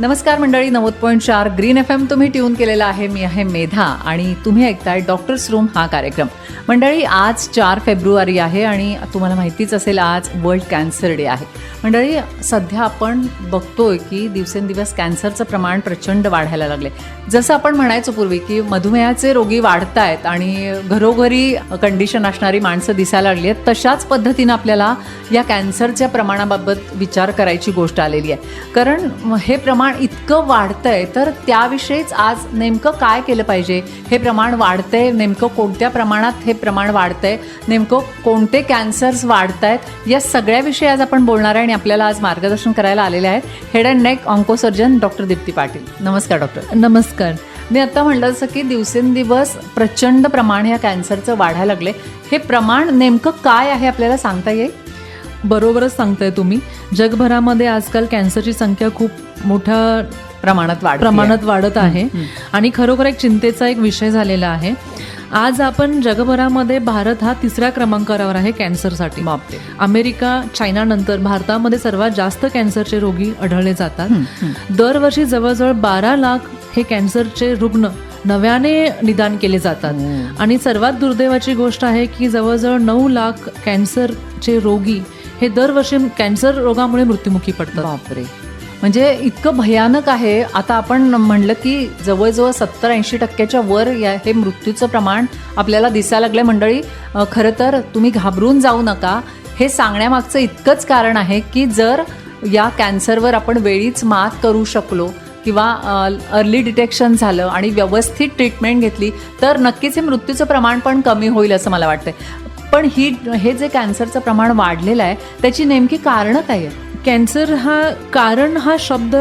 नमस्कार मंडळी नव्वद पॉईंट चार ग्रीन एफ एम तुम्ही ट्यून केलेला आहे. मी आहे मेधा आणि तुम्ही ऐकताय डॉक्टर्स रूम हा कार्यक्रम. मंडळी आज चार फेब्रुवारी आहे आणि तुम्हाला माहितीच असेल आज वर्ल्ड कॅन्सर डे आहे. मंडळी सध्या आपण बघतोय की दिवसेंदिवस कॅन्सरचं प्रमाण प्रचंड वाढायला लागले जसं आपण म्हणायचो पूर्वी की मधुमेहाचे रोगी वाढत आहेत आणि घरोघरी कंडिशन असणारी माणसं दिसायला लागली आहेत तशाच पद्धतीनं आपल्याला या कॅन्सरच्या प्रमाणाबाबत विचार करायची गोष्ट आलेली आहे. कारण हे प्रमाण इतकं वाढतंय तर त्याविषयीच आज नेमकं काय केलं पाहिजे? हे प्रमाण वाढतंय नेमकं कोणत्या प्रमाणात हे प्रमाण वाढतंय नेमकं कोणते कॅन्सर्स वाढत आहेत या सगळ्याविषयी आज आपण बोलणार आहे आणि आपल्याला आज मार्गदर्शन करायला आलेले आहेत head and neck oncosurgeon doctor Dipti Patil. नमस्कार डॉक्टर नमस्कार. मी आता म्हटलं जसं की दिवसेंदिवस प्रचंड प्रमाण या कॅन्सरचं वाढायला लागले हे प्रमाण नेमकं काय आहे आपल्याला सांगता येईल? बरोबरच सांगताय तुम्ही. जगभरामध्ये आजकाल कॅन्सरची संख्या खूप मोठ्या प्रमाणात वाढ प्रमाणात वाढत आहे. आणि खरोखर एक चिंतेचा एक विषय झालेला आहे. आज आपण जगभरामध्ये भारत हा तिसऱ्या क्रमांकावर आहे कॅन्सरसाठी. अमेरिका चायना नंतर भारतामध्ये सर्वात जास्त कॅन्सरचे रोगी आढळले जातात. दरवर्षी जवळजवळ बारा लाख हे कॅन्सरचे रुग्ण नव्याने निदान केले जातात. आणि सर्वात दुर्दैवाची गोष्ट आहे की जवळजवळ नऊ लाख कॅन्सरचे रोगी हे दरवर्षी कॅन्सर रोगामुळे मृत्युमुखी पडतात. बापरे. म्हणजे इतकं भयानक आहे. आता आपण म्हणलं की जवळजवळ सत्तर ऐंशी टक्क्याच्या वर या हे मृत्यूचं प्रमाण आपल्याला दिसायला लागलं मंडळी. खरं तर तुम्ही घाबरून जाऊ नका. हे सांगण्यामागचं इतकंच कारण आहे की जर या कॅन्सरवर आपण वेळीच मात करू शकलो किंवा अर्ली डिटेक्शन झालं आणि व्यवस्थित ट्रीटमेंट घेतली तर नक्कीच हे मृत्यूचं प्रमाण पण कमी होईल असं मला वाटतंय. पण ही हे जे कॅन्सरचं प्रमाण वाढलेलं आहे त्याची नेमकी कारणं काय आहेत? कॅन्सर हा कारण हा शब्द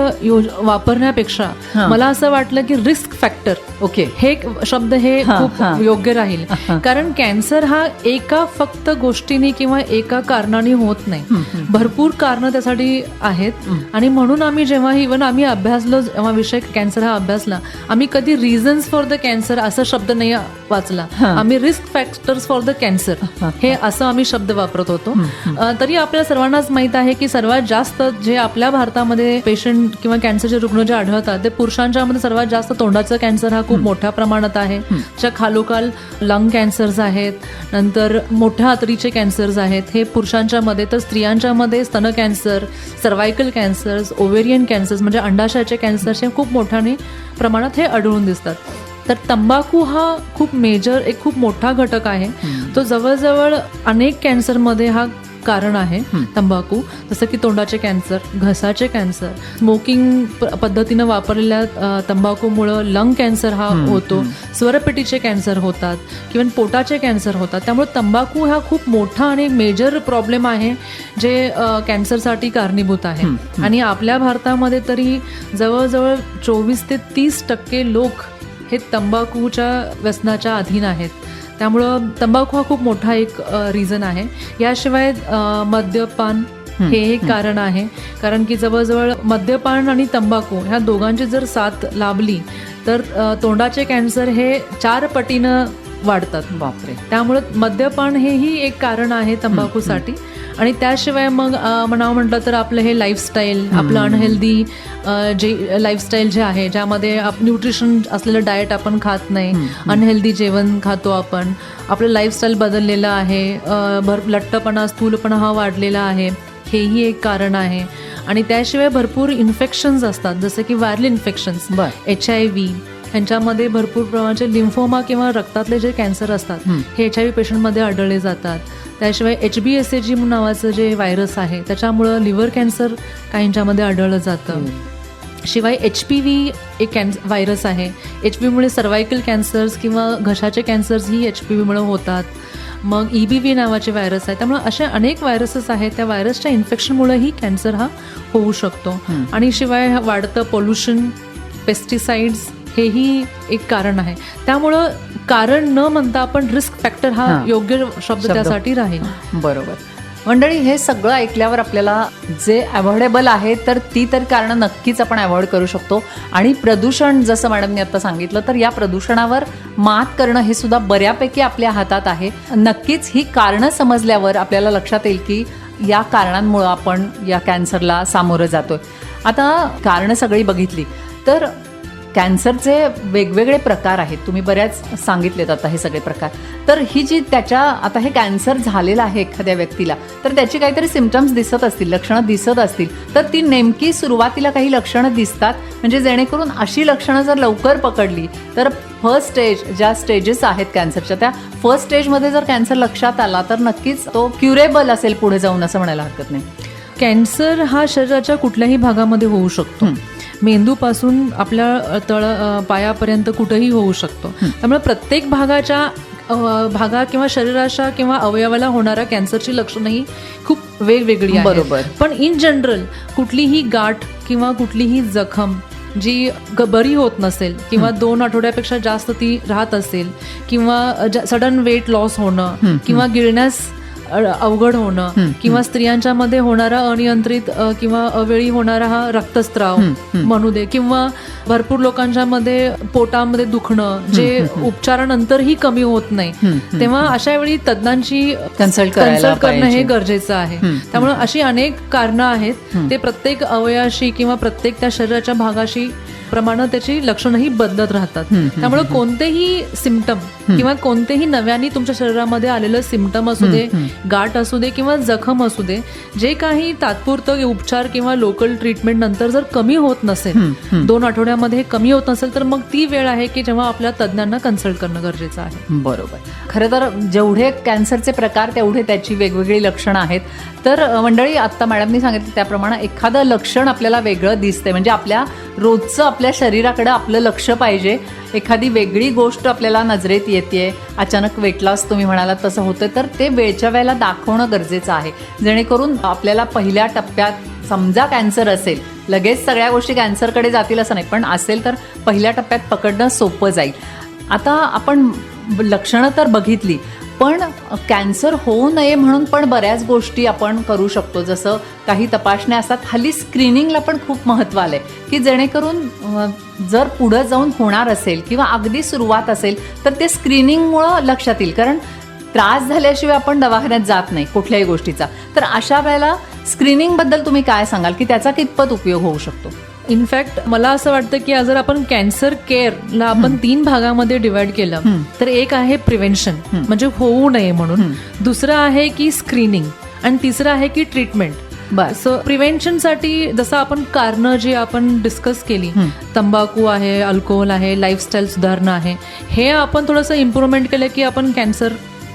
वापरण्यापेक्षा. मला असं वाटलं की रिस्क फॅक्टर ओके हे शब्द हे खूप. योग्य राहील. कारण कॅन्सर हा एका फक्त गोष्टीने किंवा एका कारणाने होत नाही. भरपूर कारणं त्यासाठी आहेत आणि म्हणून आम्ही जेव्हा इव्हन आम्ही अभ्यासलो जेव्हा विषय कॅन्सर हा अभ्यासला आम्ही कधी रिझन्स फॉर द कॅन्सर असा शब्द नाही वाचला. आम्ही risk factors for the cancer हा. असं आम्ही शब्द वापरत होतो तरी आपल्या सर्वांनाच माहीत आहे की सर्वात जास्त जे आपल्या भारतामध्ये पेशंट किंवा कॅन्सरचे रुग्ण जे आढळतात ते पुरुषांच्या मध्ये सर्वात जास्त तोंडाचा कॅन्सर हा खूप मोठ्या प्रमाणात आहे. ज्या खालोखाल लंग कॅन्सर्स आहेत नंतर मोठ्या आतडीचे कॅन्सर्स आहेत. हे पुरुषांच्या मध्ये तर स्त्रियांच्या मध्ये स्तन cancer cervical cancers ovarian cancers म्हणजे अंडाशयाचे कॅन्सर्स हे खूप मोठ्याने प्रमाणात हे आढळून दिसतात. तर तंबाखू हा खूप मेजर एक खूप मोठा घटक आहे. तो जवळजवळ अनेक कॅन्सरमध्ये हा कारण आहे तंबाखू. जसं की तोंडाचे कॅन्सर घसाचे कॅन्सर. स्मोकिंग पद्धतीनं वापरलेल्या तंबाखूमुळं लंग कॅन्सर हा होतो. स्वरपेटीचे कॅन्सर होतात. किंवा पोटाचे कॅन्सर होतात. त्यामुळे तंबाखू हा खूप मोठा आणि मेजर प्रॉब्लेम आहे जे कॅन्सरसाठी कारणीभूत आहे. आणि आपल्या भारतामध्ये तरी जवळजवळ चोवीस ते तीस टक्के लोक हे तंबाखूच्या व्यसनाच्या अधीन आहेत. त्यामुळं तंबाखू हा खूप मोठा एक रिझन आहे. याशिवाय मद्यपान हे एक कारण आहे. कारण की जवळजवळ मद्यपान आणि तंबाखू ह्या दोघांची जर साथ लाभली तर तोंडाचे कॅन्सर हे चार पटीनं वाढतात. बापरे. त्यामुळे मद्यपान हेही एक कारण आहे तंबाखूसाठी. आणि त्याशिवाय मग म्हणावं म्हटलं तर आपलं हे लाईफस्टाईल आपलं अनहेल्दी जे लाईफस्टाईल जे आहे ज्यामध्ये न्यूट्रिशन असलेलं डाएट आपण खात नाही अनहेल्दी जेवण खातो आपण. आपलं लाईफस्टाईल बदललेलं आहे भर लठ्ठपणा स्थूलपणा हा वाढलेला आहे. हेही एक कारण आहे. आणि त्याशिवाय भरपूर इन्फेक्शन्स असतात. जसं की व्हायरल इन्फेक्शन्स बर. एच आय व्ही ह्यांच्यामध्ये भरपूर प्रमाणाचे लिम्फोमा किंवा रक्तातले जे कॅन्सर असतात हे एच आय व्ही पेशंटमध्ये आढळले जातात. त्याशिवाय एच बी एस ए जी नावाचं जे व्हायरस आहे त्याच्यामुळं लिव्हर कॅन्सर काहींच्यामध्ये आढळलं जातं. शिवाय एच पी व्ही एक कॅन्स व्हायरस आहे. एच पी व्हीमुळे सर्वायकल कॅन्सर्स किंवा घशाचे कॅन्सर्स ही एच पी व्हीमुळे होतात. मग ई बी व्ही नावाचे व्हायरस आहे. त्यामुळे असे अनेक व्हायरसेस आहेत त्या व्हायरसच्या इन्फेक्शनमुळेही कॅन्सर हा होऊ शकतो. आणि शिवाय वाढतं पोल्युशन पेस्टिसाइड्स हेही एक कारण आहे. त्यामुळं कारण न म्हणता आपण रिस्क फॅक्टर हा. योग्य शब्द. त्यासाठी राहील. बरोबर. मंडळी हे सगळं ऐकल्यावर आपल्याला जे अवॉइडेबल आहे तर ती तर कारणं नक्कीच आपण अवॉइड करू शकतो. आणि प्रदूषण जसं मॅडमने आता सांगितलं तर या प्रदूषणावर मात करणं हे सुद्धा बऱ्यापैकी आपल्या हातात आहे. नक्कीच ही कारणं समजल्यावर आपल्याला लक्षात येईल की या कारणांमुळं आपण या कॅन्सरला सामोरं जातोय. आता कारणं सगळी बघितली. तर कॅन्सरचे वेगवेगळे प्रकार आहेत. तुम्ही बऱ्याच सांगितलेत आता हे सगळे प्रकार. तर ही जी त्याच्या आता हे कॅन्सर झालेलं आहे एखाद्या व्यक्तीला तर त्याची काहीतरी सिमटम्स दिसत असतील लक्षणं दिसत असतील तर ती नेमकी सुरुवातीला काही लक्षणं दिसतात. म्हणजे जेणेकरून अशी लक्षणं जर लवकर पकडली तर फर्स्ट स्टेज ज्या स्टेजेस आहेत कॅन्सरच्या त्या फर्स्ट स्टेजमध्ये जर कॅन्सर लक्षात आला तर नक्कीच तो क्युरेबल असेल पुढे जाऊन असं म्हणायला हरकत नाही. कॅन्सर हा शरीराच्या कुठल्याही भागामध्ये होऊ शकतो. मेंदूपासून आपल्या तळ पायापर्यंत कुठेही होऊ शकतो. त्यामुळे प्रत्येक भागाच्या भागा किंवा शरीराच्या किंवा अवयवाला होणाऱ्या कॅन्सरची लक्षणं ही खूप वेगवेगळी आहेत. बरोबर. पण इन जनरल कुठलीही गाठ किंवा कुठलीही जखम जी बरी होत नसेल किंवा दोन आठवड्यापेक्षा जास्त ती राहत असेल किंवा सडन वेट लॉस होणं किंवा गिळण्यास अवघड होणं किंवा स्त्रियांच्या मध्ये होणारा अनियंत्रित किंवा अवेळी होणारा हा रक्तस्राव म्हणू दे. किंवा भरपूर लोकांच्या मध्ये पोटामध्ये दुखणं जे उपचारानंतरही कमी होत नाही. तेव्हा अशा वेळी तज्ञांची consult करणं हे. गरजेचं आहे. त्यामुळे अशी अनेक कारणं आहेत. ते प्रत्येक अवयाशी किंवा प्रत्येक त्या शरीराच्या भागाशी प्रमाणे त्याची लक्षणंही बदलत राहतात. त्यामुळे कोणतेही सिमटम किंवा कोणतेही नव्याने तुमच्या शरीरामध्ये आलेलं सिमटम असू दे गाठ असू दे किंवा जखम असू दे जे काही तात्पुरतं उपचार किंवा लोकल ट्रीटमेंट नंतर जर कमी होत नसेल दोन आठवड्यामध्ये कमी होत नसेल तर मग ती वेळ आहे की जेव्हा आपल्या तज्ज्ञांना कन्सल्ट करणं गरजेचं आहे. बरोबर. खरं तर जेवढे कॅन्सरचे प्रकार तेवढे त्याची वेगवेगळी लक्षणं आहेत. तर मंडळी आत्ता मॅडमनी सांगितलं त्याप्रमाणे एखादं लक्षण आपल्याला वेगळं दिसतंय. म्हणजे आपल्या रोजचं आपल्या शरीराकडं आपलं लक्ष पाहिजे. एखादी वेगळी गोष्ट आपल्याला नजरेत येते अचानक वेट लॉस तुम्ही म्हणालात तसं होतं तर ते वेळच्या वेळेला दाखवणं गरजेचं आहे. जेणेकरून आपल्याला पहिल्या टप्प्यात समजा कॅन्सर असेल लगेच सगळ्या गोष्टी कॅन्सरकडे जातील असं नाही पण असेल तर पहिल्या टप्प्यात पकडणं सोपं जाईल. आता आपण लक्षणं तर बघितली पण कॅन्सर होऊ नये म्हणून पण बऱ्याच गोष्टी आपण करू शकतो. जसं काही तपासण्या असतात हल्ली स्क्रीनिंगला पण खूप महत्त्व आलं आहे की जेणेकरून जर पुढं जाऊन होणार असेल किंवा अगदी सुरुवात असेल तर ते स्क्रीनिंगमुळं लक्षात येईल. कारण त्रास झाल्याशिवाय आपण दवाखान्यात जात नाही कुठल्याही गोष्टीचा. तर अशा वेळेला स्क्रीनिंगबद्दल तुम्ही काय सांगाल की त्याचा कितपत उपयोग होऊ शकतो? इनफॅक्ट मला असं वाटतं की जर आपण कॅन्सर केअरला आपण तीन भागामध्ये डिवाइड केलं तर एक आहे प्रिव्हेन्शन म्हणजे होऊ नये म्हणून. दुसरं आहे की स्क्रीनिंग आणि तिसरं आहे की ट्रीटमेंट बस सो प्रिव्हेन्शनसाठी जसं आपण कारणं जी आपण डिस्कस केली तंबाखू आहे अल्कोहोल आहे लाईफस्टाईल सुधारणं आहे हे आपण थोडंसं इम्प्रुव्हमेंट केलं की आपण कॅन्सर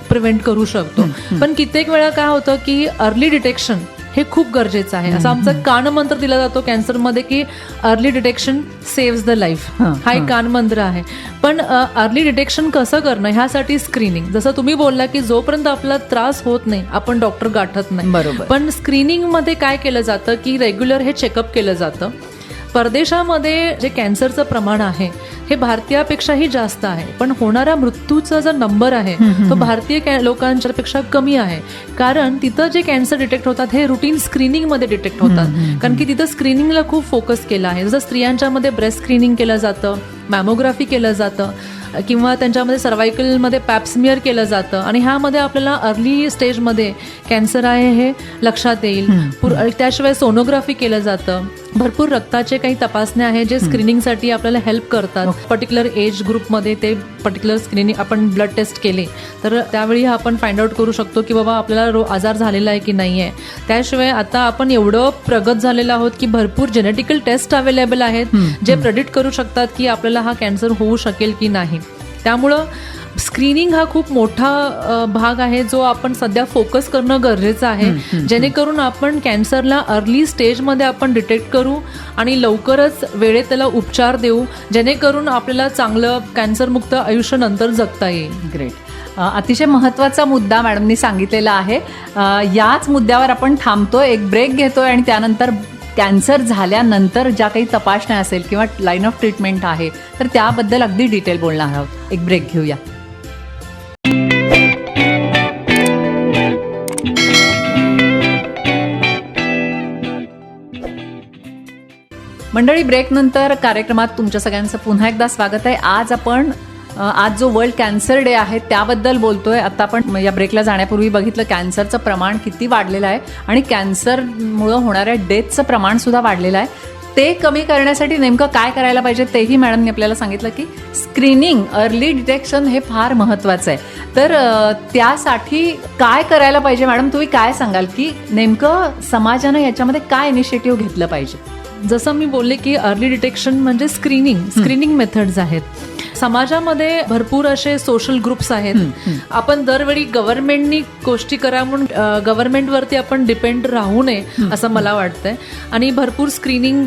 प्रिव्हेंट करू शकतो. पण कित्येक वेळा काय होतं की अर्ली डिटेक्शन हे खूप गरजेचं आहे. असं आमचा कानमंत्र दिला जातो कॅन्सरमध्ये की early detection save the life हा एक कानमंत्र आहे. पण अर्ली डिटेक्शन कसं करणं? ह्यासाठी स्क्रीनिंग जसं तुम्ही बोलला की जोपर्यंत आपला त्रास होत नाही आपण डॉक्टर गाठत नाही. बरोबर. पण स्क्रीनिंगमध्ये काय केलं जातं की रेग्युलर हे चेकअप केलं जातं. परदेशामध्ये जे कॅन्सरचं प्रमाण आहे हे भारतीयापेक्षाही जास्त आहे. पण होणाऱ्या मृत्यूचा जो नंबर आहे तो भारतीय कॅ- लोकांच्या पेक्षा कमी आहे. कारण तिथं जे कॅन्सर डिटेक्ट होतात हे रुटीन स्क्रीनिंगमध्ये डिटेक्ट होतात. कारण की तिथं स्क्रीनिंगला खूप फोकस केला आहे. जसं स्त्रियांच्यामध्ये ब्रेस्ट स्क्रीनिंग केलं जातं मॅमोग्राफी केलं जातं किंवा त्यांच्यामध्ये सर्वायकलमध्ये पॅप्समियर केलं जातं. आणि ह्यामध्ये आपल्याला अर्ली स्टेजमध्ये कॅन्सर आहे हे लक्षात येईल. त्याशिवाय सोनोग्राफी केलं जातं. भरपूर रक्ताचे काही तपासण्या आहेत जे स्क्रीनिंगसाठी आपल्याला हेल्प करतात. पर्टिक्युलर एज ग्रुपमध्ये ते पर्टिक्युलर स्क्रीनिंग आपण ब्लड टेस्ट केले. तर त्यावेळी आपण फाइंड आउट करू शकतो की बाबा आपल्याला रो आजार झालेला आहे की नाही आहे त्याशिवाय आता आपण एवढं प्रगत झालेलो आहोत की भरपूर जेनेटिकल टेस्ट अवेलेबल आहेत जे प्रेडिक्ट करू शकतात की आपल्याला हा कॅन्सर होऊ शकेल की नाही. त्यामुळं स्क्रीनिंग हा खूप मोठा भाग आहे जो आपण सध्या फोकस करणं गरजेचं आहे. जेणेकरून आपण कॅन्सरला अर्ली स्टेजमध्ये आपण डिटेक्ट करू आणि लवकरच वेळेत त्याला उपचार देऊ जेणेकरून आपल्याला चांगलं कॅन्सरमुक्त आयुष्य नंतर जगता येईल. ग्रेट अतिशय महत्त्वाचा मुद्दा मॅडमनी सांगितलेला आहे. याच मुद्द्यावर आपण थांबतोय एक ब्रेक घेतोय आणि त्यानंतर कॅन्सर झाल्यानंतर ज्या काही तपासण्या असेल किंवा लाईन ऑफ ट्रीटमेंट आहे तर त्याबद्दल अगदी डिटेल बोलणार आहोत. एक ब्रेक घेऊया. मंडळी ब्रेकनंतर कार्यक्रमात तुमच्या सगळ्यांचं पुन्हा एकदा स्वागत आहे. आज आपण आज जो वर्ल्ड कॅन्सर डे आहे त्याबद्दल बोलतोय. आता आपण या ब्रेकला जाण्यापूर्वी बघितलं कॅन्सरचं प्रमाण किती वाढलेलं आहे आणि कॅन्सरमुळं होणाऱ्या डेथचं प्रमाण सुद्धा वाढलेलं आहे. ते कमी करण्यासाठी नेमकं काय करायला पाहिजे तेही मॅडमने आपल्याला सांगितलं की स्क्रीनिंग अर्ली डिटेक्शन हे फार महत्त्वाचं आहे. तर त्यासाठी काय करायला पाहिजे मॅडम? तुम्ही काय सांगाल की नेमकं समाजानं याच्यामध्ये काय इनिशिएटिव्ह घेतलं पाहिजे? जसं मी बोलले की अर्ली डिटेक्शन म्हणजे स्क्रीनिंग स्क्रीनिंग मेथड्स आहेत. समाजामध्ये भरपूर असे सोशल ग्रुप्स आहेत. आपण दरवेळी गव्हर्नमेंटनी गोष्टी करा म्हणून गव्हर्नमेंटवरती आपण डिपेंड राहू नये असं मला वाटतंय. आणि भरपूर स्क्रीनिंग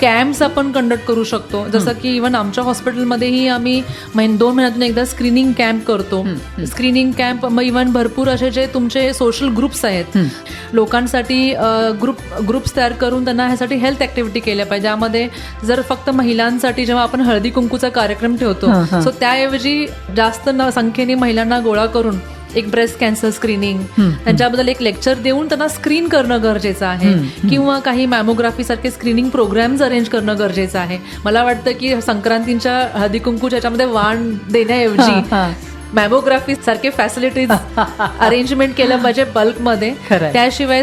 कॅम्प्स आपण कंडक्ट करू शकतो. जसं की इव्हन आमच्या हॉस्पिटलमध्येही आम्ही महिन दोन महिन्यातून एकदा स्क्रीनिंग कॅम्प करतो. स्क्रीनिंग कॅम्प मग इव्हन भरपूर असे जे तुमचे सोशल ग्रुप्स आहेत. लोकांसाठी ग्रुप ग्रुप्स तयार करून त्यांना ह्यासाठी हेल्थ ऍक्टिव्हिटी केल्या पाहिजे. यामध्ये जर फक्त महिलांसाठी जेव्हा आपण हळदी कुंकूचा कार्यक्रम ठेवतो सो त्याऐवजी जास्त संख्येने महिलांना गोळा करून एक ब्रेस्ट कॅन्सर स्क्रीनिंग त्यांच्याबद्दल एक लेक्चर देऊन त्यांना स्क्रीन करणं गरजेचं आहे. किंवा काही मॅमोग्राफी सारखे स्क्रीनिंग प्रोग्राम्स अरेंज करणं गरजेचं आहे. मला वाटतं की संक्रांतीच्या हळदी कुंकूच्या याच्यामध्ये वाण देण्याऐवजी. मॅमोग्राफी सारखे फॅसिलिटीज अरेंजमेंट केलं पाहिजे बल्कमध्ये. त्याशिवाय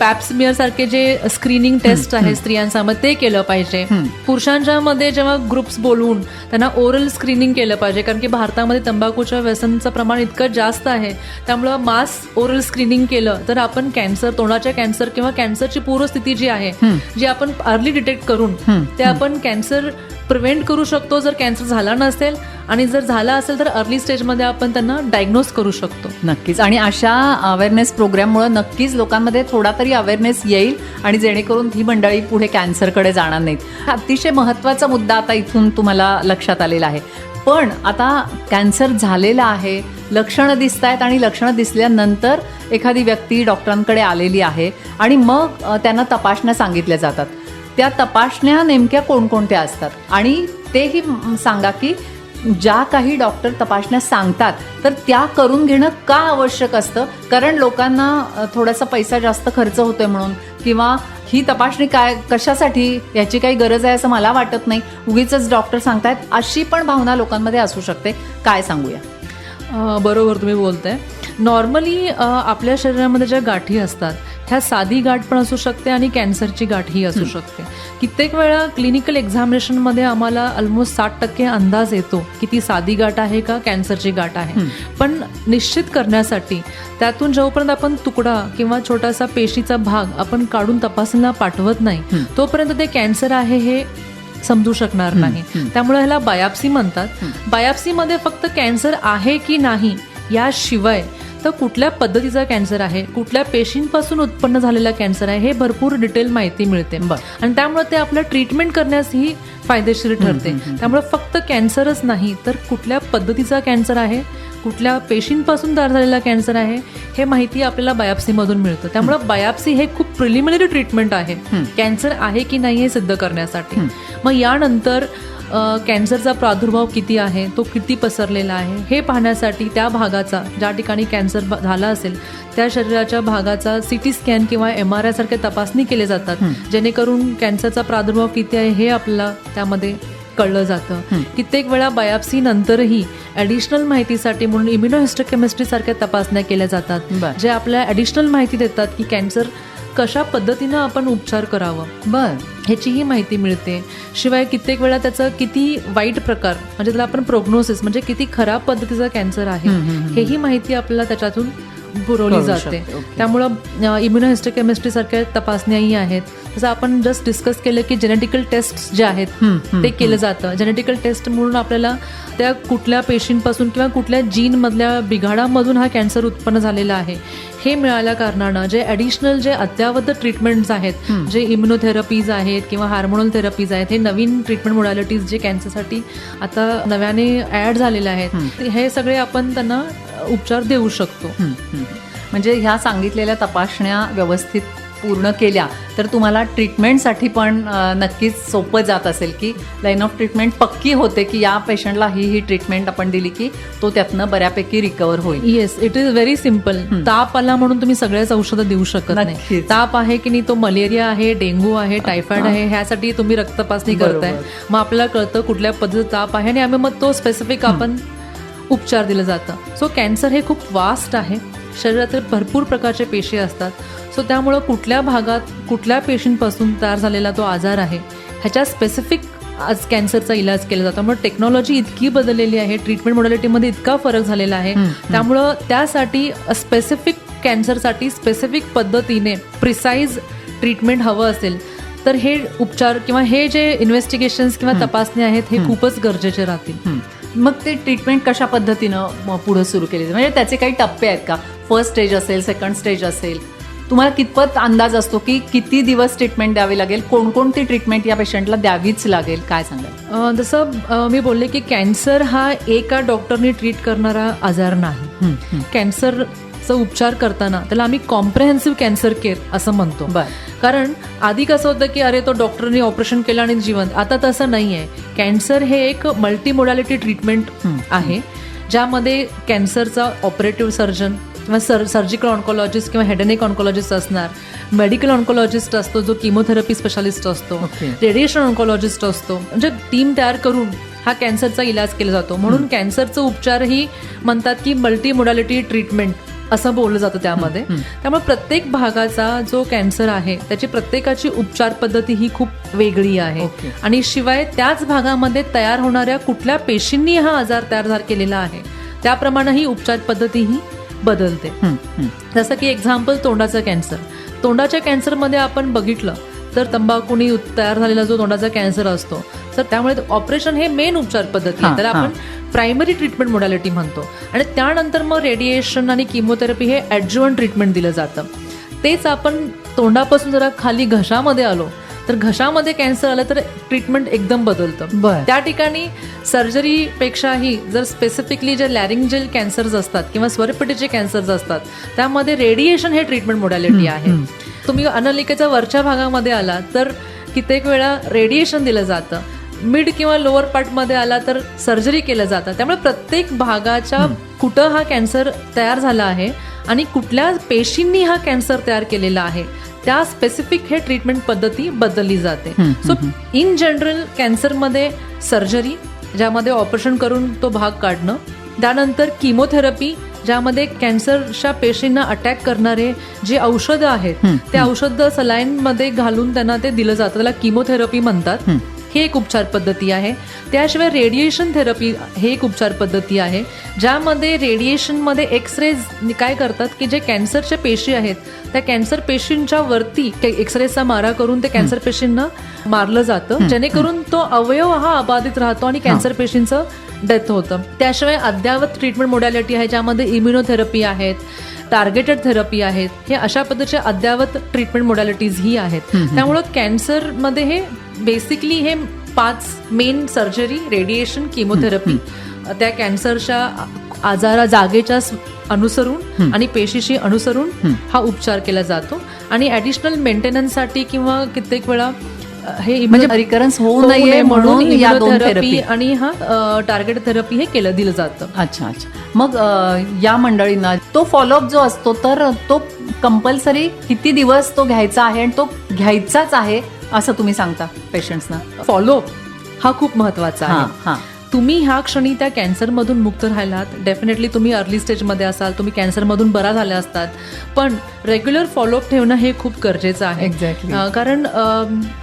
पॅप्समियर सारखे जे स्क्रीनिंग टेस्ट आहे स्त्रियांसाठी ते केलं पाहिजे. पुरुषांच्या मध्ये जेव्हा ग्रुप्स बोलवून त्यांना ओरल स्क्रीनिंग केलं पाहिजे कारण की भारतामध्ये तंबाखूच्या व्यसनचं प्रमाण इतकं जास्त आहे त्यामुळं मास ओरल स्क्रीनिंग केलं तर आपण कॅन्सर तोंडाच्या कॅन्सर किंवा कॅन्सरची पूर्वस्थिती जी आहे जी आपण अर्ली डिटेक्ट करून ते आपण कॅन्सर प्रिव्हेंट करू शकतो जर कॅन्सर झाला नसेल आणि जर झाला असेल तर अर्ली स्टेजमध्ये आपण त्यांना डायग्नोज करू शकतो. नक्कीच. आणि अशा अवेअरनेस प्रोग्राममुळे नक्कीच लोकांमध्ये थोडा तरी अवेअरनेस येईल आणि जेणेकरून ही मंडळी पुढे कॅन्सरकडे जाणार नाहीत. हा अतिशय महत्त्वाचा मुद्दा आता इथून तुम्हाला लक्षात आलेला आहे. पण आता कॅन्सर झालेला आहे लक्षणं दिसत आहेत आणि लक्षणं दिसल्यानंतर एखादी व्यक्ती डॉक्टरांकडे आलेली आहे आणि मग त्यांना तपासण्या सांगितल्या जातात. त्या तपासण्या नेमक्या कोणकोणत्या असतात? आणि तेही सांगा की ज्या काही डॉक्टर तपासण्या सांगतात तर त्या करून घेणं का आवश्यक असतं? कारण लोकांना थोडासा पैसा जास्त खर्च होतोय म्हणून. किंवा ही तपासणी काय कशासाठी याची काही गरज आहे असं मला वाटत नाही. उगीच डॉक्टर सांगतायत अशी पण भावना लोकांमध्ये असू शकते. काय सांगूया? बरोबर तुम्ही बोलताय. नॉर्मली आपल्या शरीरामध्ये ज्या गाठी असतात ह्या साधी गाठ पण असू शकते आणि कॅन्सरची गाठही असू शकते. कित्येक वेळा क्लिनिकल एक्झामिनेशनमध्ये आम्हाला ऑलमोस्ट साठ टक्के अंदाज येतो की ती साधी गाठ आहे का कॅन्सरची गाठ आहे. पण निश्चित करण्यासाठी त्यातून जोपर्यंत आपण तुकडा किंवा छोटासा पेशीचा भाग आपण काढून तपासणीला पाठवत नाही तोपर्यंत ते कॅन्सर आहे हे समजू शकणार नाही. त्यामुळे ह्याला बायाप्सी म्हणतात. बायाप्सीमध्ये फक्त कॅन्सर आहे की नाही याशिवाय तर कुठल्या पद्धतीचा कॅन्सर आहे? कुठल्या पेशींपासून उत्पन्न झालेला कॅन्सर आहे? हे भरपूर डिटेल माहिती मिळते. आणि त्यामुळे ते आपलं ट्रीटमेंट करण्यासही फायदेशीर ठरते. त्यामुळे फक्त कॅन्सरच नाही तर कुठल्या पद्धतीचा कॅन्सर आहे? कुठल्या पेशींपासून तयार झालेला कॅन्सर आहे? हे माहिती आपल्याला बायोप्सीमधून मिळतं. त्यामुळे बायोप्सी हे खूप प्रिलिमिनरी ट्रीटमेंट आहे. कॅन्सर आहे की नाही हे सिद्ध करण्यासाठी. मग यानंतर कॅन्सरचा प्रादुर्भाव किती आहे तो किती पसरलेला आहे हे पाहण्यासाठी त्या भागाचा ज्या ठिकाणी कॅन्सर झाला असेल त्या शरीराच्या भागाचा सी टी स्कॅन किंवा एम आर आय सारखे तपासणी केले जातात जेणेकरून कॅन्सरचा प्रादुर्भाव किती आहे हे आपल्याला त्यामध्ये कळलं जातं. कित्येक वेळा बायोप्सी नंतरही ॲडिशनल माहितीसाठी म्हणून इम्युनोहिस्टोकेमिस्ट्री सारख्या तपासण्या केल्या जातात. जे आपल्या ॲडिशनल माहिती देतात की कॅन्सर कशा पद्धतीनं आपण उपचार करावं? बर ह्याचीही माहिती मिळते. शिवाय कित्येक वेळा त्याचं किती वाईट प्रकार म्हणजे त्याला आपण प्रोग्नोसिस म्हणजे किती खराब पद्धतीचा कॅन्सर आहे हेही माहिती आपल्याला त्याच्यातून पुरवली जाते. त्यामुळं इम्युनोहिस्टोकेमिस्ट्री सारख्या तपासण्याही आहेत. जसं आपण जस्ट डिस्कस केलं की जेनेटिकल टेस्ट जे आहेत ते केलं जातं. जेनेटिकल टेस्ट म्हणून आपल्याला त्या कुठल्या पेशींपासून किंवा कुठल्या जीन मधल्या बिघाडामधून हा कॅन्सर उत्पन्न झालेला आहे हे मिळाल्या कारणानं जे ॲडिशनल जे अद्यावत ट्रीटमेंट्स आहेत जे इम्युनोथेरपीज आहेत किंवा हार्मोनल थेरपीज आहेत हे नवीन ट्रीटमेंट मोडॅलिटीज जे कॅन्सरसाठी आता नव्याने ॲड झालेले आहेत हे सगळे आपण त्यांना उपचार देऊ शकतो. म्हणजे ह्या सांगितलेल्या तपासण्या व्यवस्थित पूर्ण केल्या तर तुम्हाला ट्रीटमेंटसाठी पण नक्कीच सोपं जात असेल की लाईन ऑफ ट्रीटमेंट पक्की होते की या पेशंटला ही ही ट्रीटमेंट आपण दिली की तो त्यातनं बऱ्यापैकी रिकवर होईल. Yes it is very simple ताप आला म्हणून तुम्ही सगळ्याच औषधं देऊ शकत नाही. ताप आहे की नाही तो मलेरिया आहे डेंग्यू आहे टायफॉइड आहे ह्यासाठी तुम्ही रक्त तपासणी करताय. मग आपल्याला कळतं कुठल्या पद्धतीचा ताप आहे आणि आम्ही मग तो स्पेसिफिक आपण उपचार दिलं जातं. सो कॅन्सर हे खूप वास्ट आहे. शरीरातील भरपूर प्रकारचे पेशी असतात. सो त्यामुळं कुठल्या भागात कुठल्या पेशींपासून तयार झालेला तो आजार आहे ह्याच्या स्पेसिफिक आज कॅन्सरचा इलाज केला जातो. त्यामुळे टेक्नॉलॉजी इतकी बदललेली आहे ट्रीटमेंट मोडॅलिटीमध्ये इतका फरक झालेला आहे. त्यामुळं त्यासाठी स्पेसिफिक कॅन्सरसाठी स्पेसिफिक पद्धतीने प्रिसाईज ट्रीटमेंट हवं असेल तर हे उपचार किंवा हे जे इन्व्हेस्टिगेशन्स किंवा तपासणी आहेत हे खूपच गरजेचे राहतील. मग ते ट्रीटमेंट कशा पद्धतीनं पुढे सुरू केली? म्हणजे त्याचे काही टप्पे आहेत का? फर्स्ट स्टेज असेल सेकंड स्टेज असेल. तुम्हाला कितपत अंदाज असतो की किती दिवस ट्रीटमेंट द्यावी लागेल? कोणकोणती ट्रीटमेंट या पेशंटला द्यावीच लागेल? काय सांगाल? जसं मी बोलले की कॅन्सर हा एका डॉक्टरने ट्रीट करणारा आजार नाही. कॅन्सरचा उपचार करताना त्याला आम्ही कॉम्प्रेहेन्सिव्ह कॅन्सर केअर असं म्हणतो. कारण आधी कसं होतं की अरे तो डॉक्टरने ऑपरेशन केलं आणि जिवंत. आता तसं नाही आहे कॅन्सर हे एक मल्टीमोडॅलिटी ट्रीटमेंट आहे ज्यामध्ये कॅन्सरचा ऑपरेटिव्ह सर्जन किंवा सर सर्जिकल ऑन्कॉलॉजिस्ट किंवा हेडनेक ऑन्कॉलॉजिस्ट असणार मेडिकल ऑन्कॉलॉजिस्ट असतो जो किमोथेरपी स्पेशालिस्ट असतो. रेडिएशन ऑन्कॉलॉजिस्ट असतो. म्हणजे टीम तयार करून हा कॅन्सरचा इलाज केला जातो. म्हणून कॅन्सरचं उपचारही म्हणतात की मल्टी मोडॅलिटी ट्रीटमेंट असं बोललं जातं त्यामध्ये. त्यामुळे प्रत्येक भागाचा जो कॅन्सर आहे त्याची प्रत्येकाची उपचार पद्धती ही खूप वेगळी आहे. आणि शिवाय त्याच भागामध्ये तयार होणाऱ्या कुठल्या पेशींनी हा आजार तयार केलेला आहे त्याप्रमाणे ही उपचार पद्धतीही बदलते. हं, हं. जसं की एक्झाम्पल तोंडाचा कॅन्सर तोंडाच्या कॅन्सरमध्ये आपण बघितलं तर तंबाखूनी तयार झालेला जो तोंडाचा कॅन्सर असतो. तर त्यामुळे ऑपरेशन हे मेन उपचार पद्धती आहे. त्याला. आपण प्रायमरी ट्रीटमेंट मोडॅलिटी म्हणतो. आणि त्यानंतर मग रेडिएशन आणि किमोथेरपी हे ॲडज्युअन ट्रीटमेंट दिलं जातं. तेच आपण तोंडापासून जरा खाली घशामध्ये आलो तर घशामध्ये कॅन्सर आलं तर ट्रीटमेंट एकदम बदलतं. त्या ठिकाणी सर्जरीपेक्षाही जर स्पेसिफिकली जे लॅरिंगजेल कॅन्सर्स असतात किंवा स्वरपेटीचे कॅन्सर्स असतात त्यामध्ये रेडिएशन हे ट्रीटमेंट मोडॅलिटी आहे. तुम्ही अनलिकेच्या वरच्या भागामध्ये आला तर कित्येक वेळा रेडिएशन दिलं जातं. मिड किंवा लोअर पार्टमध्ये आला तर सर्जरी केलं जातं. त्यामुळे प्रत्येक भागाच्या कुठं हा कॅन्सर तयार झाला आहे आणि कुठल्या पेशींनी हा कॅन्सर तयार केलेला आहे त्या स्पेसिफिक हे ट्रीटमेंट पद्धती बदलली जाते. सो इन जनरल कॅन्सरमध्ये सर्जरी ज्यामध्ये ऑपरेशन करून तो भाग काढणं त्यानंतर किमोथेरपी ज्यामध्ये कॅन्सरच्या पेशींना अटॅक करणारे जे औषधं आहेत ते औषधं सलाईनमध्ये घालून त्यांना ते दिलं जातं. त्याला किमोथेरपी म्हणतात. हे. एक उपचार पद्धती आहे. त्याशिवाय रेडिएशन थेरपी हे एक उपचार पद्धती आहे. ज्यामध्ये रेडिएशनमध्ये एक्स रेज काय करतात की जे कॅन्सरच्या पेशी आहेत त्या कॅन्सर पेशींच्या वरती एक्स रेचा मारा करून ते कॅन्सर पेशींना मारलं जातं. जेणेकरून तो अवयव हा अबाधित राहतो आणि कॅन्सर पेशींचं डेथ होतं. त्याशिवाय अद्यावत ट्रीटमेंट मोडॅलिटी आहे ज्यामध्ये इम्युनोथेरपी आहेत टार्गेटेड थेरपी आहेत हे अशा पद्धतीचे अद्यावत ट्रीटमेंट मोडॅलिटीज ही आहेत. त्यामुळं कॅन्सरमध्ये हे बेसिकली हे पाच मेन सर्जरी रेडिएशन किमोथेरपी त्या कॅन्सरच्या आजारा जागेच्या अनुसरून आणि पेशीशी अनुसरून हा उपचार केला जातो. आणि ऍडिशनल मेंटेनन्ससाठी किंवा कित्येक वेळा हे म्हणजे रिकरन्स होऊ नये म्हणून या दोन थेरपी आणि हा टार्गेट थेरपी हे केलं दिलं जातं. अच्छा अच्छा. मग या मंडळींना तो फॉलोअप जो असतो तर तो कंपल्सरी किती दिवस तो घ्यायचा आहे आणि तो घ्यायचाच आहे असं तुम्ही सांगता पेशंट्सना फॉलोअप हा खूप महत्त्वाचा आहे. हां. तुम्ही ह्या क्षणी त्या कॅन्सरमधून मुक्त राहिलात. डेफिनेटली तुम्ही अर्ली स्टेजमध्ये असाल तुम्ही कॅन्सरमधून बरा झाले असतात. पण रेग्युलर फॉलोअप ठेवणं हे खूप गरजेचं आहे. अं, कारण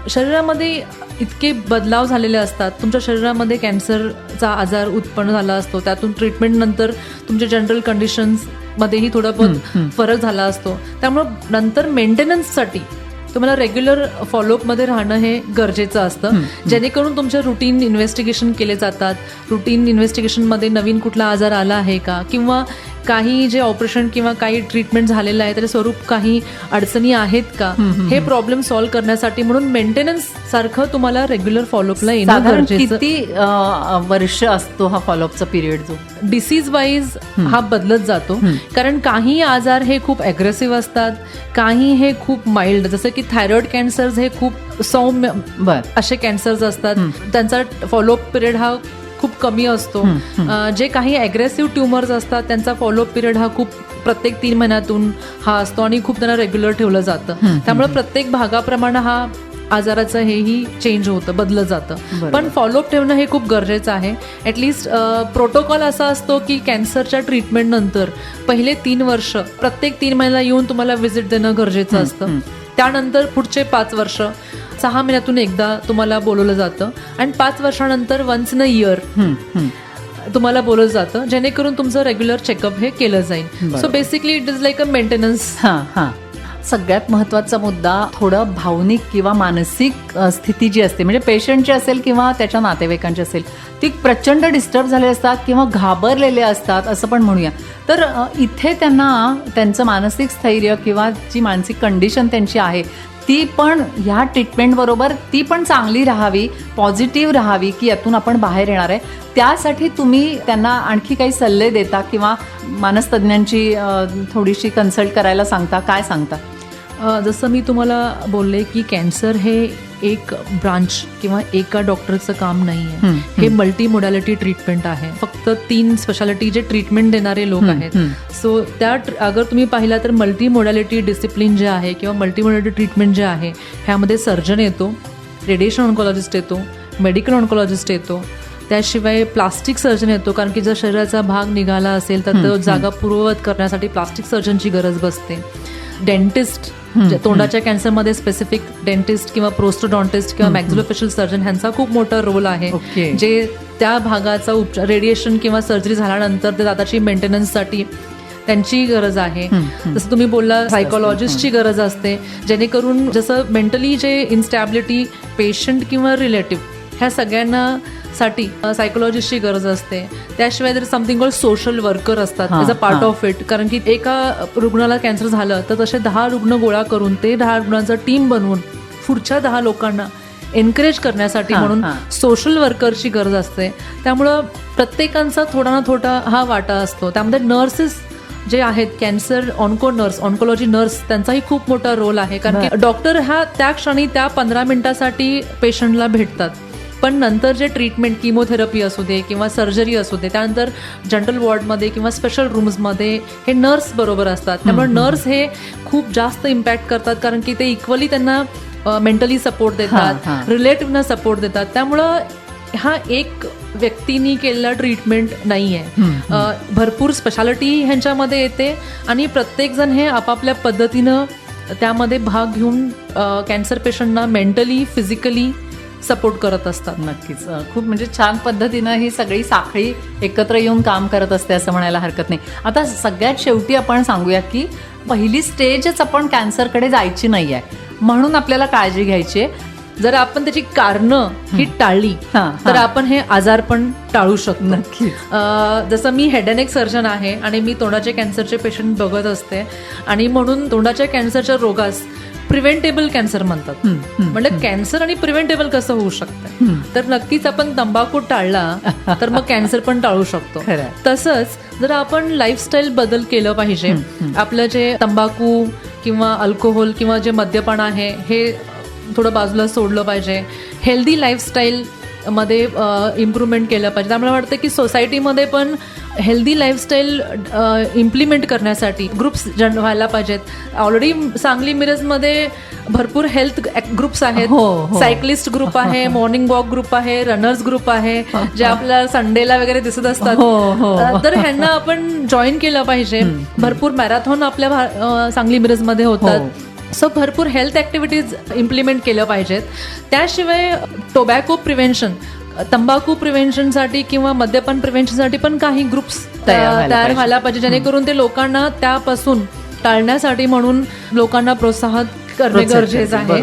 शरीरामध्ये इतके बदलाव झालेले असतात. तुमच्या शरीरामध्ये कॅन्सरचा आजार उत्पन्न झाला असतो. त्यातून ट्रीटमेंट नंतर तुमच्या जनरल कंडिशन्स मध्येही थोडा फरक झाला असतो. त्यामुळं नंतर मेंटेनन्ससाठी तुम्हाला रेग्युलर फॉलोअपमध्ये राहणं हे गरजेचं असतं. जेणेकरून तुमच्या रुटीन इन्व्हेस्टिगेशन केले जातात. रुटीन इन्व्हेस्टिगेशनमध्ये नवीन कुठला आजार आला आहे का? किंवा काही जे ऑपरेशन किंवा काही ट्रीटमेंट झालेलं आहे त्याचे स्वरूप काही अडचणी आहेत का? हे प्रॉब्लेम सॉल्व्ह करण्यासाठी म्हणून मेंटेनन्स सारखं तुम्हाला रेग्युलर फॉलोअपला येणं किती वर्ष असतो हा फॉलोअपचा पिरियड जो? डिसीज वाईज हा बदलत जातो. कारण काही आजार हे खूप अग्रेसिव्ह असतात काही हे खूप माइल्ड जसं की थायरॉइड कॅन्सर्स हे खूप सौम्य असे कॅन्सर्स असतात. त्यांचा फॉलोअप पिरियड हा खूप कमी असतो. जे काही अग्रेसिव्ह ट्युमर्स असतात त्यांचा फॉलोअप पिरियड हा खूप प्रत्येक तीन महिन्यातून हा असतो आणि खूप त्यांना रेग्युलर ठेवलं जातं. त्यामुळे प्रत्येक भागाप्रमाणे हा आजाराचं हेही चेंज होतं बदललं जातं. पण फॉलोअप ठेवणं हे खूप गरजेचं आहे. ॲटलिस्ट प्रोटोकॉल असा असतो की कॅन्सरच्या ट्रीटमेंट नंतर पहिले तीन वर्ष प्रत्येक तीन महिन्याला येऊन तुम्हाला व्हिजिट देणं गरजेचं असतं. त्यानंतर पुढचे पाच वर्ष सहा महिन्यातून एकदा तुम्हाला बोलवलं जातं आणि पाच वर्षानंतर वन्स इन अ इयर. तुम्हाला बोलवलं जातं जेणेकरून तुमचं रेग्युलर चेकअप हे केलं जाईल. So basically it is like a maintenance हां हां सगळ्यात महत्त्वाचा मुद्दा थोडं भावनिक किंवा मानसिक स्थिती जी असते म्हणजे पेशंटची असेल किंवा त्याच्या नातेवाईकांची असेल ती प्रचंड डिस्टर्ब झाले असतात किंवा घाबरलेले असतात असं पण म्हणूया तर इथे त्यांना त्यांचं मानसिक स्थैर्य किंवा जी मानसिक कंडिशन त्यांची आहे ती पण ह्या ट्रीटमेंटबरोबर ती पण चांगली राहावी पॉझिटिव्ह राहावी की यातून आपण बाहेर येणार आहे. त्यासाठी तुम्ही त्यांना आणखी काही सल्ले देता किंवा मानसतज्ञांची थोडीशी कन्सल्ट करायला सांगता? काय सांगता? जसं मी तुम्हाला बोलले की कॅन्सर हे एक ब्रांच किंवा एका डॉक्टरचं काम नाही आहे. हं, मल्टी मोडॅलिटी ट्रीटमेंट आहे. फक्त तीन स्पेशालिटी जे ट्रीटमेंट देणारे लोक आहेत. सो त्या अगर तुम्ही पाहिला तर मल्टी मोडॅलिटी डिसिप्लिन जे आहे किंवा मल्टी मोडॅलिटी ट्रीटमेंट जे आहे ह्यामध्ये सर्जन येतो रेडिएशन ऑन्कॉलॉजिस्ट येतो मेडिकल ऑन्कॉलॉजिस्ट येतो. त्याशिवाय प्लास्टिक सर्जन येतो कारण की जर शरीराचा भाग निघाला असेल तर तो जागा पूर्ववत करण्यासाठी प्लास्टिक सर्जनची गरज बसते. डेंटिस्ट तोंडाच्या कॅन्सरमध्ये स्पेसिफिक डेंटिस्ट किंवा प्रोस्टोडॉन्टिस्ट किंवा मॅक्झिलोफेशियल सर्जन ह्यांचा खूप मोठा रोल आहे. जे त्या भागाचा उपचार रेडिएशन किंवा सर्जरी झाल्यानंतर ते दाताची मेंटेनन्ससाठी त्यांची गरज आहे. जसं तुम्ही बोलला सायकोलॉजिस्टची गरज असते. जेणेकरून जसं मेंटली जे इन्स्टॅबिलिटी पेशंट किंवा रिलेटिव्ह ह्या सगळ्यांना साठी सायकोलॉजिस्टची गरज असते. त्याशिवाय जर समथिंग कॉल सोशल वर्कर असतात. As a part. Of it कारण की एका रुग्णाला कॅन्सर झालं तर तसे दहा रुग्ण गोळा करून ते दहा रुग्णांचा टीम बनवून पुढच्या दहा लोकांना एनकरेज करण्यासाठी म्हणून. सोशल वर्करची गरज असते. त्यामुळं प्रत्येकांचा थोडा ना थोडा हा वाटा असतो. त्यामध्ये नर्सेस जे आहेत cancer onco nurse oncology nurse त्यांचाही खूप मोठा रोल आहे. कारण की डॉक्टर हा त्या क्षणी त्या पंधरा मिनिटासाठी पेशंटला भेटतात. पण नंतर जे ट्रीटमेंट किमोथेरपी असू दे किंवा सर्जरी असू दे त्यानंतर जनरल वॉर्डमध्ये किंवा स्पेशल रूम्समध्ये हे नर्स बरोबर असतात. त्यामुळे नर्स हे खूप जास्त इम्पॅक्ट करतात कारण की ते इक्वली त्यांना मेंटली सपोर्ट देतात. रिलेटिव्हना सपोर्ट देतात. त्यामुळं हा एक व्यक्तीनी केलेला ट्रीटमेंट नाही आहे भरपूर स्पेशालिटी ह्यांच्यामध्ये येते आणि प्रत्येकजण हे आपापल्या पद्धतीनं त्यामध्ये भाग घेऊन कॅन्सर पेशंटना मेंटली फिजिकली सपोर्ट करत असतात नक्कीच. खूप म्हणजे छान पद्धतीनं ही सगळी साखळी एकत्र येऊन काम करत असते असं म्हणायला हरकत नाही. आता सगळ्यात शेवटी आपण सांगूया की पहिली स्टेजच आपण कॅन्सरकडे जायची नाही आहे. म्हणून आपल्याला काळजी घ्यायची जर आपण त्याची कारणं ही टाळली तर. आपण हे आजार पण टाळू शकतो. नक्कीच. अं, जसं मी हेड अँड सर्जन आहे आणि मी तोंडाचे कॅन्सरचे पेशंट बघत असते आणि म्हणून तोंडाच्या कॅन्सरच्या रोगास प्रिव्हेंटेबल कॅन्सर म्हणतात. म्हणजे कॅन्सर आणि प्रिव्हेंटेबल कसं होऊ शकतं? तर नक्कीच आपण तंबाखू टाळला तर मग कॅन्सर पण टाळू शकतो. तसंच जर आपण लाईफस्टाईल बदल केलं पाहिजे आपलं जे तंबाखू किंवा अल्कोहोल किंवा जे मद्यपान आहे हे थोडं बाजूला सोडलं पाहिजे. हेल्दी लाईफस्टाईल मध्ये इम्प्रूव्हमेंट केलं पाहिजे. त्यामुळे वाटतं की सोसायटीमध्ये पण हेल्दी लाईफस्टाईल इम्प्लिमेंट करण्यासाठी ग्रुप्स जन व्हायला पाहिजेत. ऑलरेडी सांगली मिरजमध्ये भरपूर हेल्थ ग्रुप्स आहेत. हो, हो. सायकलिस्ट ग्रुप आहे मॉर्निंग वॉक ग्रुप आहे रनर्स ग्रुप आहे जे आपल्याला संडेला वगैरे दिसत असतात. हो, हो. तर ह्यांना आपण जॉईन केलं पाहिजे. भरपूर मॅरेथॉन आपल्या सांगली मिरजमध्ये होतात. सो भरपूर हेल्थ ऍक्टिव्हिटीज इम्प्लिमेंट केल्या पाहिजेत. त्याशिवाय टोबॅको प्रिव्हेन्शन तंबाखू प्रिव्हेन्शनसाठी किंवा मद्यपान प्रिव्हेन्शनसाठी पण काही ग्रुप्स तयार व्हायला तयार पाहिजे. जेणेकरून ते लोकांना त्यापासून टाळण्यासाठी म्हणून लोकांना प्रोत्साहन करणे गरजेचं आहे.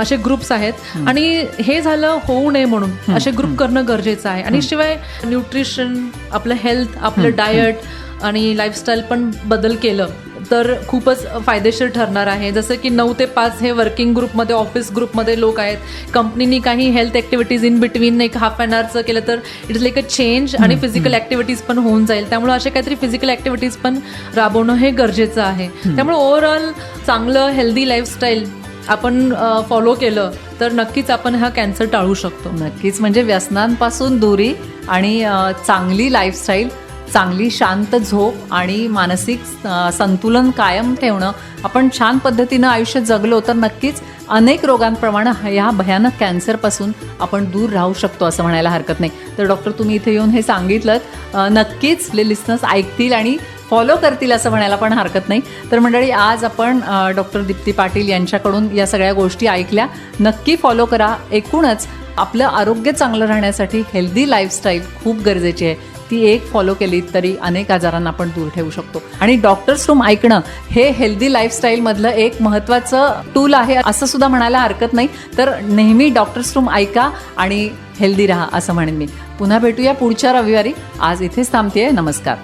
असे ग्रुप्स आहेत. आणि हे झालं होऊ नये म्हणून. असे ग्रुप करणं गरजेचं आहे. आणि शिवाय न्यूट्रिशन आपलं हेल्थ आपलं डायट आणि लाईफस्टाईल पण बदल केलं तर खूपच फायदेशीर ठरणार आहे. जसं की नऊ ते पाच हे वर्किंग ग्रुपमध्ये ऑफिस ग्रुपमध्ये लोक आहेत. कंपनीनी काही हेल्थ ॲक्टिव्हिटीज इन बिटवीन एक हाफ अन आवरचं केलं तर it is like a change आणि फिजिकल ॲक्टिव्हिटीज पण होऊन जाईल. त्यामुळे असे काहीतरी फिजिकल ॲक्टिव्हिटीज पण राबवणं हे गरजेचं आहे. त्यामुळे ओव्हरऑल चांगलं हेल्दी लाईफस्टाईल आपण फॉलो केलं तर नक्कीच आपण हा कॅन्सर टाळू शकतो. नक्कीच. म्हणजे व्यसनांपासून दूरी आणि चांगली लाईफस्टाईल चांगली शांत झोप आणि मानसिक संतुलन कायम ठेवणं. आपण छान पद्धतीनं आयुष्य जगलो तर नक्कीच अनेक रोगांप्रमाणे ह्या भयानक कॅन्सरपासून आपण दूर राहू शकतो असं म्हणायला हरकत नाही. तर डॉक्टर तुम्ही इथे येऊन हे सांगितलं नक्कीच लिस्नर्स ऐकतील आणि फॉलो करतील असं म्हणायला पण हरकत नाही. तर मंडळी आज आपण डॉक्टर दीप्ती पाटील यांच्याकडून या सगळ्या गोष्टी ऐकल्या. नक्की फॉलो करा. एकूणच आपलं आरोग्य चांगलं राहण्यासाठी हेल्दी लाईफस्टाईल खूप गरजेची आहे. ती एक फॉलो केली तरी अनेक आजारांना आपण दूर ठेवू शकतो. आणि डॉक्टर्स रूम ऐकणं हे हेल्दी लाईफस्टाईलमधलं एक महत्त्वाचं टूल आहे असं सुद्धा म्हणायला हरकत नाही. तर नेहमी डॉक्टर्स रूम ऐका आणि हेल्दी राहा असं म्हणेन मी. पुन्हा भेटूया पुढच्या रविवारी. आज इथेच थांबतेय. नमस्कार.